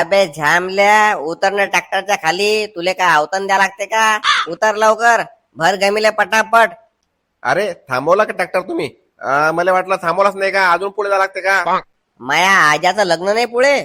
अबे झामल्या उतरणं ट्रॅक्टरच्या खाली. तुले काय अवतन द्या लागते का? उतर लवकर. भर गमिले पटापट. अरे थांबवला का ट्रॅक्टर तुम्ही? अं, मला वाटलं थांबवलाच नाही का? अजून पुढे जावं लागते का? माया आजाचं लग्न नाही पुढे.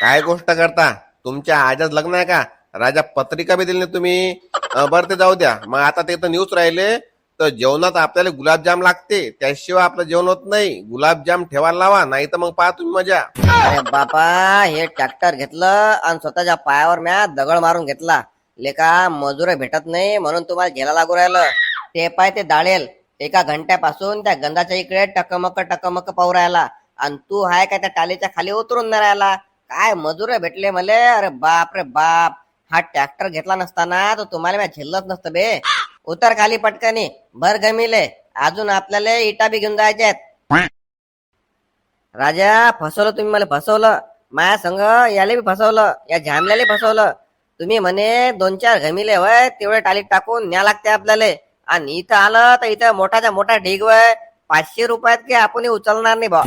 काय गोष्ट करता? तुमच्या आजाच लग्न आहे का? राजा पत्रिका बी दिली नाही तुम्ही. अं, बरं ते जाऊ द्या. मग आता ते तर न्यूज राहिले. तर जेवणात आपल्याला गुलाबजाम लागते. त्याशिवाय आपलं जेवण होत नाही. गुलाबजाम ठेवायला लावा नाही तर मग पहा तुम्ही मजा. अरे बापा हे ट्रॅक्टर घेतलं आणि स्वतःच्या पायावर म्या दगड मारून घेतला. लेका मजूर भेटत नाही म्हणून तुम्हाला घ्यायला लागू राहिलं. ते पाय ते दाळेल. एका घंट्यापासून त्या गंधाच्या इकडे टकमक टकमक पाहू राहिला. आणि तू हाय काय त्या टालीच्या खाली उतरून नाही राहिला? काय मजूर भेटले मले? अरे बाप रे बाप. हा ट्रॅक्टर घेतला नसताना तर तुम्हाला मी झेललंच नसतं बे. उतर खाली पटकनी. भर गमिले. अजून आपल्याला इटा बी घेऊन जायच्या राजा फसवलं तुम्ही मला फसवलं. माया संघ याले बी फसवलं. या झामल्याले फसवलं. तुम्ही म्हणे दोन चार घमिले वय तेवढे टालीत टाकून न्या लागते आपल्याला. आणि इथं आलं तर इथं मोठाच्या मोठा ढीग वय. पाचशे रुपयात की आपण उचलणार नाही बा.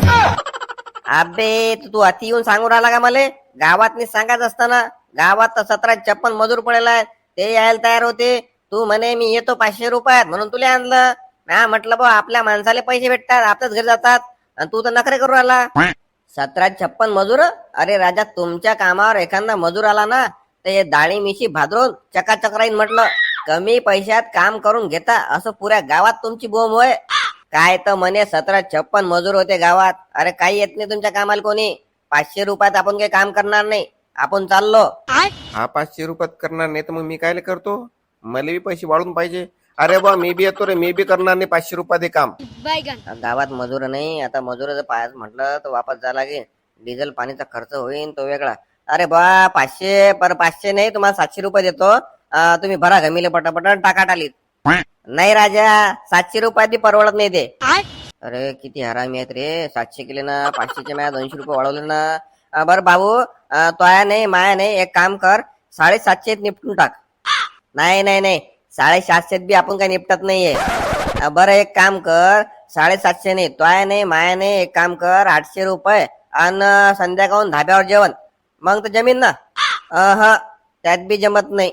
अबे तू तू अति येऊन सांगून राहिला का मला? गावात सांगायचं असताना गावात तर सतरा छप्पन मजूर पडेला आहे ते यायला तयार होते. तू म्हणे मी येतो पाचशे रुपयात म्हणून तुला आणलं. हा म्हटलं बा आपल्या माणसाला पैसे भेटतात आपल्याच घरी जातात. आणि तू तर नखरे करू आला सतरा छप्पन मजूर? अरे राजा तुमच्या कामावर एखादा मजूर आला ना तर हे दाळी मिशी भादरून चकाचकराईन म्हटलं कमी पैशात काम करून घेता असं पुऱ्या गावात तुमची बोंब होय. काय तर म्हणे सतरा छप्पन मजूर होते गावात. अरे काही येत नाही तुमच्या कामाला कोणी. पाचशे रुपयात आपण काही काम करणार नाही. आपण चाललो. हा पाचशे रुपयात करणार नाही तर मग मी काय करतो? मला बी पैसे वाढून पाहिजे. अरे बा मी बी येतो रे मी बी करणार नाही पाचशे रुपयात हे काम. गावात मजूर नाही आता मजुराचं पायाच म्हटलं तर वापस जा लागेल. डिझेल पाणीचा खर्च होईल तो वेगळा. अरे बा पाचशे पर पाचशे नाही तुम्हाला सातशे रुपये देतो. अं, तुम्ही भरा गमिले पटापट आणि टाका टालीत. नाही राजा सातशे रुपयात बी परवडत नाही ते. अरे किती हरामी आहेत रे. सातशे केले ना पाचशेचे माया दोनशे रुपये वाढवले ना. अं, बरं भाऊ अं, तोया नाही माया नाही एक काम कर साडेसातशे निपटून टाक. नाही नाही नाही. साडेसातशेत बी आपण काही निपटत नाहीये. बरं एक काम कर. साडेसातशे नाही तो आहे नाही माया नाही. एक काम कर आठशे रुपये आणि संध्याकाळून धाब्यावर जेवण. मग तर जमीन ना. हा त्यात बी जमत नाही.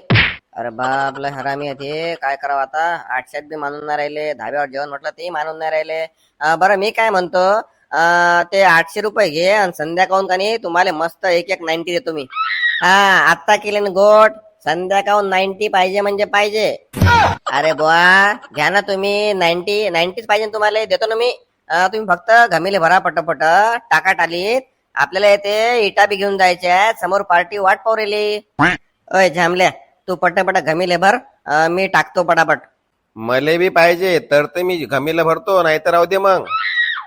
अरे बापला हरामी आहे ते. काय करावं आता? आठशेत बी मानून नाही राहिले. धाब्यावर जेवण म्हटलं ते मानून नाही राहिले. बरं मी काय म्हणतो? ते आठशे रुपये घे आणि संध्याकाळून का नाही तुम्हाला मस्त एक एक नाईन्टी देतो मी. हा आत्ता केले ना गोट संध्याकाळून नाईन्टी पाहिजे म्हणजे पाहिजे. अरे बुवा घ्या ना तुम्ही नाईन्टी नाईन्टीच पाहिजे तुम्हाला देतो ना मी. अं, तुम्ही फक्त घमिले भरा पटपट टाका टालीत आपल्याला येते इटा बी घेऊन जायच्या समोर पार्टी वाट पावरेली अय झामल्या तू पटापट घमिले भर अं, मी टाकतो पटापट. मले बी पाहिजे तर ते मी घमीला भरतो नाही तर राहू दे मग.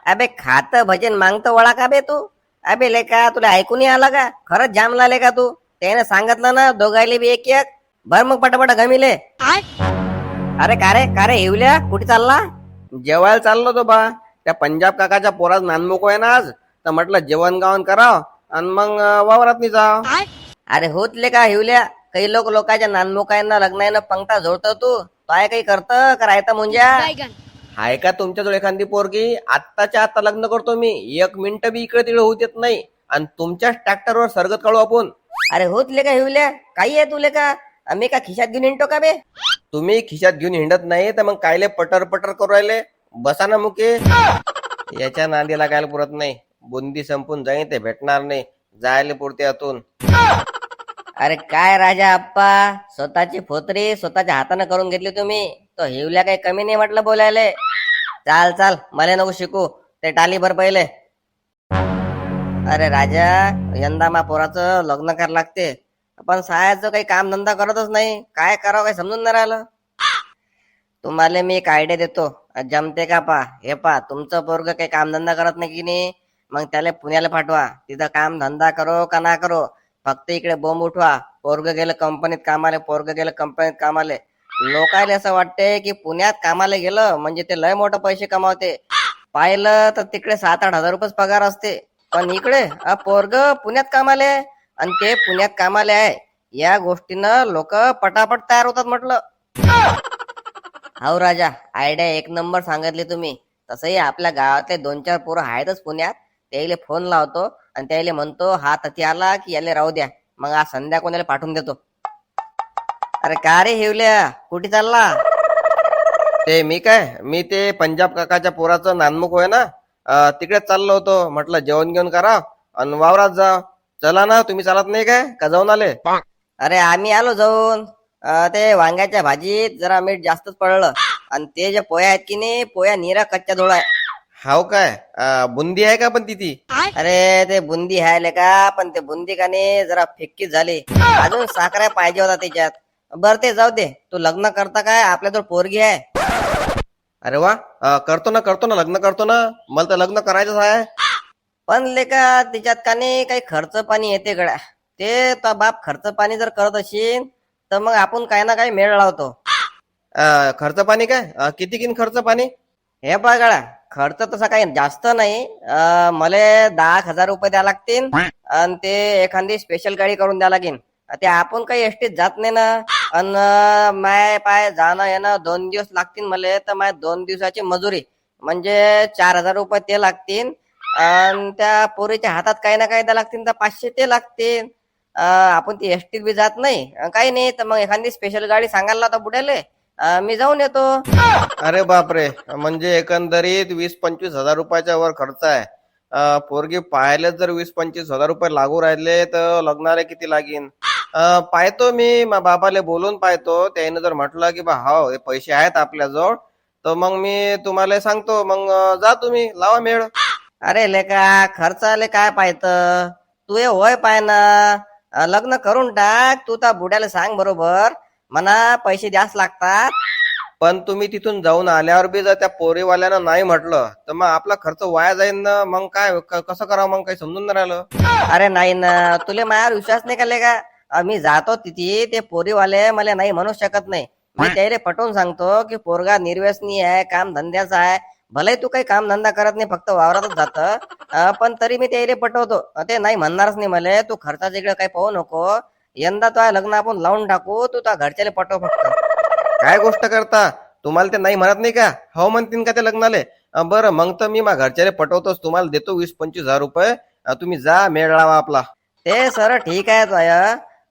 अबे खात भजन मागतो वळा का बे तू? अबे लेका तुला ऐकून आलं का? खरंच जाम लाले का तू? त्याने सांगितलं ना दोघायले बी एक एक. भर मग पटापट घमिले अरे का रे का रे येऊल्या कुठे चालला? जेवायला चाललो तो बा. त्या पंजाब काकाच्या पोरात नानमुको आहे ना आज. तर म्हटलं जेवण गावण कराव. आणि मग वावरात जाव. अरे होत ले का हिवल्या काही लोक लोकांच्या नानमुकांना लग्नानं पंक्ता जोडतो तू. काय काही करत करायचं बैगन आहे का तुमच्याजवळ एखादी पोरगी? आत्ताच्या आता लग्न करतो मी. एक मिनिट बी इकडे तिकडे होऊ देत नाही. आणि तुमच्याच ट्रॅक्टरवर सरगत काढू आपण. अरे होत ले का हिवल्या? काही आहे तुले का? आम्ही का खिशात घेऊन हिंडतो का बे? तुम्ही खिशात घेऊन हिंडत नाही तर मग कायले पटर पटर करू राहिले? बसा ना मुके. याच्या नांदीला काय पुरत नाही. बुंदी संपून जाईन ते भेटणार नाही. जायला पुरते आतून. अरे काय राजा आप्पा? स्वतःची फोतरी स्वतःच्या हाताने करून घेतली तुम्ही. तो हिवल्या काही कमी नाही म्हटलं बोलायले. चाल चाल मला नको शिकू. ते टाली भर पहिले. अरे राजा यंदा मा पोराचं लग्न करायला लागते. पण सहायचं काही काम धंदा करतच नाही काय करावं काही समजून नाही राहिलं. तुम्हाला मी एक आयडिया देतो. जमते का पा? हे पा तुमचं पोरग काही कामधंदा करत नाही की नाही मग त्याला पुण्याला पाठवा. तिथं काम धंदा करो का ना करो? फक्त इकडे बोंब उठवा. पोरग गेलं कंपनीत कामाले पोरग गेलं कंपनीत कामाले. लोकायला असं वाटते की पुण्यात कामाला गेलं म्हणजे ते लय मोठं पैसे कमावते. पाहिलं तर तिकडे सात आठ हजार रुपये पगार असते. पण इकडे हा पोरग पुण्यात कामाले आहे आणि ते पुण्यात कामाले आहे. या गोष्टीनं लोक पटापट तयार होतात म्हटलं. हाव राजा आयडिया एक नंबर सांगितली तुम्ही. तसंही आपल्या गावातले दोन चार पोरं आहेतच पुण्यात. त्याला फोन लावतो आणि त्याला म्हणतो हा तथी आला की याला राहू द्या. मग आज संध्या कोणाला पाठवून देतो. अरे का रे हिवल्या कुठे चालला? ते मी काय मी ते पंजाब काकाच्या पोराचं नानमुख होय ना? अं, तिकडेच चाललो होतो. म्हटलं जेवण घेऊन करा आणि वावरात जा. चला ना तुम्ही चालत नाही काय? का जाऊन आले? अरे आम्ही आलो जाऊन. अं, ते वांग्याच्या भाजीत जरा मीठ जास्तच पडलं. आणि ते जे पोया आहेत की नाही पोया निरा कच्च्या धोळा आहे हाव काय? अं, बुंदी आहे का पण तिथे अरे ते बुंदी आहे का? पण ते बुंदी का नाही जरा फिक्कीच झाली. अजून साखरा पाहिजे होता त्याच्यात. बर ते जाऊ दे. तू लग्न करता काय? आपल्याजवळ पोरगी आहे. अरे वा अं, करतो ना करतो ना लग्न करतो ना. मला तर लग्न करायचंच आहे. पण लेका त्याच्यात का नाही काही खर्च पाणी येते गड्या. ते तो बाप खर्च पाणी जर करत असेल तर मग आपण काही ना काही मेळ लावतो. अं, खर्च पाणी काय? अं, किती किन खर्च पाणी? हे बघ गड्या खर्च तसा काही जास्त नाही. अं, मले दहा हजार रुपये द्या लागतील. आणि ते एखादी स्पेशल गाडी करून द्या लागेल ते आपण काही एसटीत जात नाही ना. अन माय पाय जाणं येणं दोन दिवस लागतील मले तर माय दोन दिवसाची मजुरी. म्हणजे चार हजार रुपये ते लागतील. आणि त्या पोरीच्या हातात काही ना काही द्या लागतील तर पाचशे ते लागतील. आपण ती एसटीत बी जात नाही. काही नाही तर मग एखादी स्पेशल गाडी सांगायला तर बुड्याले. मी जाऊन येतो. अरे बापरे म्हणजे एकंदरीत वीस पंचवीस हजार रुपयाच्या वर खर्च आहे. पोरगी पाहायला जर वीस पंचवीस हजार रुपये लागू राहिले तर लग्नाला किती लागीन? अं, पाहतो मी मा बाबाले बोलून पाहतो. त्याने जर म्हटलं की बा हो हे पैसे आहेत आपल्याजवळ तर मग मी तुम्हाला सांगतो. मग अं, जा तुम्ही लावा मेळ. अरे लेका खर्च आले काय पाहत तू हे होय पाय ना अं, लग्न करून टाक तू त्या बुड्याला सांग बरोबर. म्हणा पैसे जास्त लागतात. पण तुम्ही तिथून जाऊन आल्यावर बी जर त्या पोरीवाल्यानं नाही म्हटलं तर मग आपला खर्च वाया जाईल ना. मग काय क- कसं करावं? मग काही समजून नाही राहिलं. अरे नाही ना तुले माझ्यावर विश्वास नाही का लेका? मी जातो तिथे ते पोरीवाले मला नाही म्हणू शकत नाही. मी त्याला पटवून सांगतो की पोरगा निर्व्यसनी आहे काम धंद्याचा आहे. भले तू काही काम धंदा करत नाही फक्त वावरातच जात. पण तरी मी त्याला पटवतो. ते नाही म्हणणारच नाही मला. तू खर्चाचं इकडे काही पाहू नको. यंदा तो लग्न आपण लावून टाकू तू त्या घरच्याला पटव फक्त. काय गोष्ट करता? तुम्हाला ते नाही म्हणत नाही का? हो म्हणतील का ते लग्नाले? बरं मग तर मी मा घरच्याले पटवतोच. तुम्हाला देतो वीस पंचवीस हजार रुपये. तुम्ही जा मेळ लावा आपला. ते सर ठीक आहे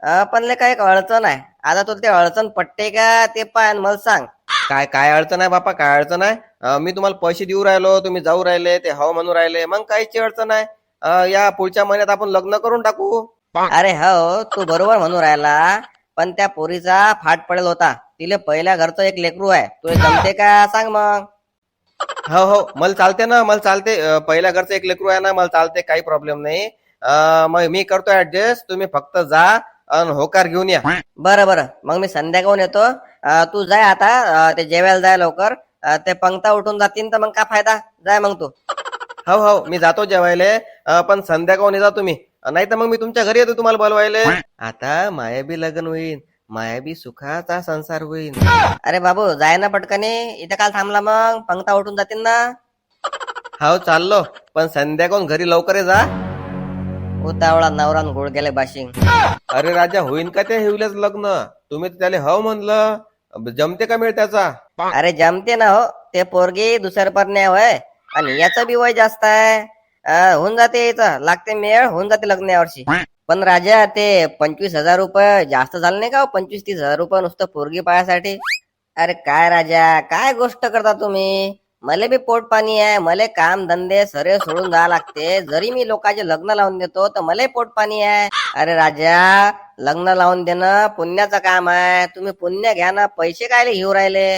पण ले काय एक अडचण आहे. आता तुला ते अडचण पटते का ते पाय आणि मला सांग. काय काय अडचण आहे बापा? काय अडचण आहे? अं, मी तुम्हाला पैसे देऊ राहिलो तुम्ही जाऊ राहिले ते हो म्हणून राहिले. मग काहीची अडचण आहे? अं, या पुढच्या महिन्यात आपण लग्न करून टाकू. अरे हो तू बरोबर म्हणून राहिला. पण त्या पोरीचा फाट पडेल होता. तिले पहिल्या घरचं एक लेकरू आहे. तुला जमते का? सांग मग. हो हो मला चालते ना मला चालते. अं, पहिल्या घरचं एक लेकरू आहे ना मला चालते काही प्रॉब्लेम नाही. अं, मग मी करतो ऍडजस्ट तुम्ही फक्त जा. आणि होकार घेऊन या. बरं बरं. मग मी संध्याकाळून येतो. अं, तू जाय आता. अं, ते जेवायला जाय लवकर. अं, ते पंक्ता उठून जातील तर मग काय फायदा? जाय मग तू. हो हो. मी जातो जेवायले. अं, पण संध्याकाळी जा तुम्ही. नाही तर मग मी तुमच्या घरी येतो तुम्हाला बोलवायले. आता मायाबी लग्न होईल मायाबी सुखाचा संसार होईल अरे बाबू जाय ना पटकने. इथं काल थांबला मग. पंक्ता उठून जातील ना. हो चाललो. पण संध्याकाळून घरी लवकर ये जा. उतावळा नवरान गोळ गेले बाशिंग अरे राजा होईन का त्या हिवल्याच लग्न? तुम्ही तर त्याला हो म्हणलं. जमते का मिळ त्याचा? अरे जमते ना हो. ते पोरगी दुसऱ्या परने होय. आणि याचं बी वय जास्त आहे. होऊन जाते याचं. लागते मेळ होऊन जाते लग्न यावर्षी. पण राजा ते पंचवीस हजार रुपये जास्त झाले नाही का हो? पंचवीस तीस हजार रुपये नुसतं पोरगी पायासाठी. अरे काय राजा काय गोष्ट करता तुम्ही? मले बी पोट पाणी आहे मले काम धंदे सरे सोडून जावं लागते. जरी मी लोकांचे लग्न लावून देतो तर मलाही पोट पाणी आहे. अरे राजा लग्न लावून देणं पुण्याचं काम आहे. तुम्ही पुण्य घ्या ना पैसे कायले घेऊ राहिले?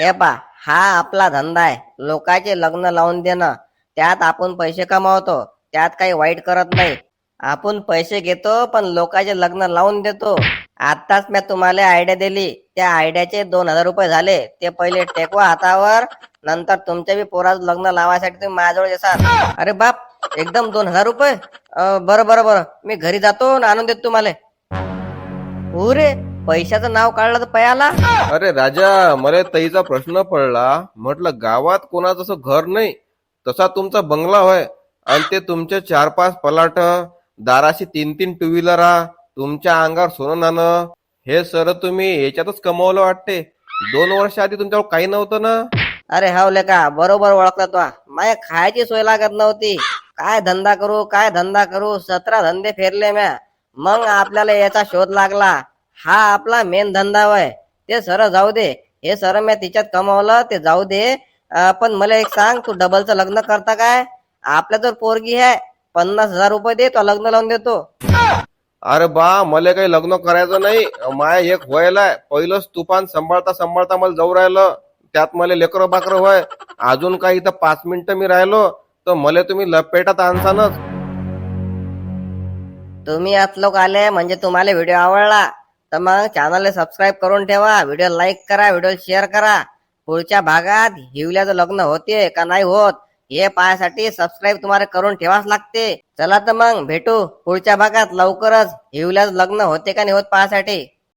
हे पा हा आपला धंदा आहे. लोकांचे लग्न लावून देणं त्यात आपण पैसे कमावतो त्यात काही वाईट करत नाही. आपण पैसे घेतो पण लोकांचे लग्न लावून देतो. आताच मी तुम्हाला आयडिया दिली. त्या आयडियाचे दोन हजार रुपये झाले. ते पहिले टेकवा हातावर नंतर तुमच्या बी पोराचं लग्न लावायसाठी तुम्ही माझ्याजवळ येसाल. अरे बाप एकदम दोन हजार रुपये? अं, बरं बरं बरं. मी घरी जातो आणि आणून देतो तुम्हाला. हो रे पैशाचं नाव काढलं तर पयाला. अरे राजा मला ताईचा प्रश्न पडला. म्हटलं गावात कोणाचं असं घर नाही? तसा तुमचा बंगला होय. आणि ते तुमचे चार पाच पलाट दाराशी तीन तीन टू व्हीलरा तुमच्या अंगावर सोनं नाणं. हे सर तुम्ही याच्यातच कमवलं वाटते. दोन वर्ष आधी तुमच्यावर काही नव्हतं ना? अरे हावले का बरोबर ओळखला तो. माय खायची सोय लागत नव्हती. काय धंदा करू काय धंदा करू सतरा धंदे फेरले म्या. मग आपल्याला याचा शोध लागला. हा आपला मेन धंदा वय ते सर जाऊ दे. हे सर मी तिच्यात कमावलं ते जाऊ दे. पण मला एक सांग तू डबलचं लग्न करता काय? आपल्या जर पोरगी आहे. पन्नास हजार रुपये दे तो लग्न लावून देतो. अरे बा मला काही लग्न करायचं नाही. माय एक व्हायलाय. पहिलंच तुफान सांभाळता सांभाळता मला जाऊ राहिलं. त्यात मला लेकरं बाकर होय अजून काही इथं पाच मिनिटं मी राहिलो तर मला तुम्ही लपेटात आणसानच. तुम्ही आत लोक आले म्हणजे तुम्हाला व्हिडिओ आवडला तर मग चॅनलला सबस्क्राईब करून ठेवा व्हिडिओ लाईक करा व्हिडिओ शेअर करा. पुढच्या भागात हिवल्याचं लग्न होते का नाही होत हे पाहायसाठी सबस्क्राईब तुम्हाला करून ठेवाच लागते. चला तर मग भेटू पुढच्या भागात लवकरच हिवल्याचं लग्न होते का नाही होत पाहायसाठी.